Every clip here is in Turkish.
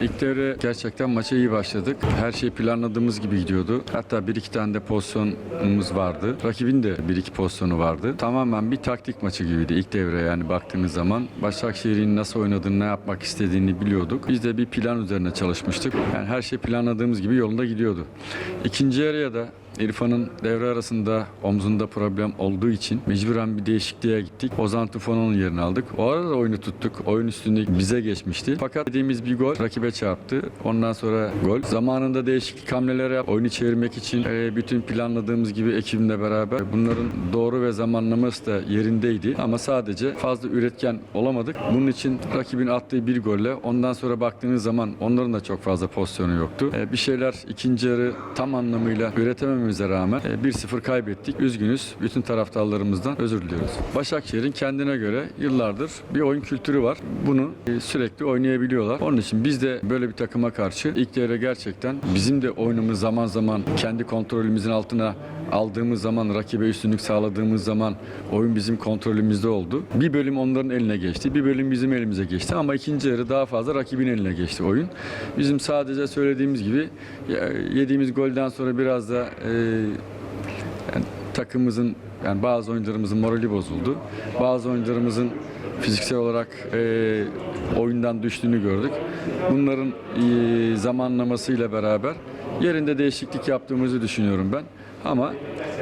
İlk devre gerçekten maça iyi başladık. Her şey planladığımız gibi gidiyordu. Hatta bir iki tane de pozisyonumuz vardı. Rakibin de bir iki pozisyonu vardı. Tamamen bir taktik maçı gibiydi ilk devre yani baktığınız zaman. Başakşehir'in nasıl oynadığını, ne yapmak istediğini biliyorduk. Biz de bir plan üzerine çalışmıştık. Yani her şey planladığımız gibi yolunda gidiyordu. İkinci yarıya da İrfan'ın devre arasında omzunda problem olduğu için mecburen bir değişikliğe gittik. Ozan Tufan'ın yerini aldık. O arada da oyunu tuttuk. Oyun üstünlüğü bize geçmişti. Fakat dediğimiz bir gol rakibe çarptı. Ondan sonra gol. Zamanında değişiklik hamleleri yap. Oyunu çevirmek için e, bütün planladığımız gibi ekibimle beraber bunların doğru ve zamanlaması da yerindeydi. Ama sadece fazla üretken olamadık. Bunun için rakibin attığı bir golle ondan sonra baktığınız zaman onların da çok fazla pozisyonu yoktu. E, bir şeyler ikinci yarı tam anlamıyla üretemememize rağmen e, 1-0 kaybettik. Üzgünüz. Bütün taraftarlarımızdan özür diliyoruz. Başakşehir'in kendine göre yıllardır bir oyun kültürü var. Bunu e, sürekli oynayabiliyorlar. Onun için biz de böyle bir takıma karşı ilk devre gerçekten bizim de oyunumuz zaman zaman kendi kontrolümüzün altına aldığımız zaman, rakibe üstünlük sağladığımız zaman oyun bizim kontrolümüzde oldu. Bir bölüm onların eline geçti, bir bölüm bizim elimize geçti ama ikinci yarı daha fazla rakibin eline geçti oyun. Bizim sadece söylediğimiz gibi yediğimiz golden sonra biraz da e, yani takımımızın yani bazı oyuncularımızın morali bozuldu. Bazı oyuncularımızın fiziksel olarak e, oyundan düştüğünü gördük. Bunların e, zamanlamasıyla beraber yerinde değişiklik yaptığımızı düşünüyorum ben. Ama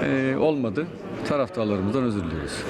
e, olmadı. Taraftarlarımızdan özür diliyoruz.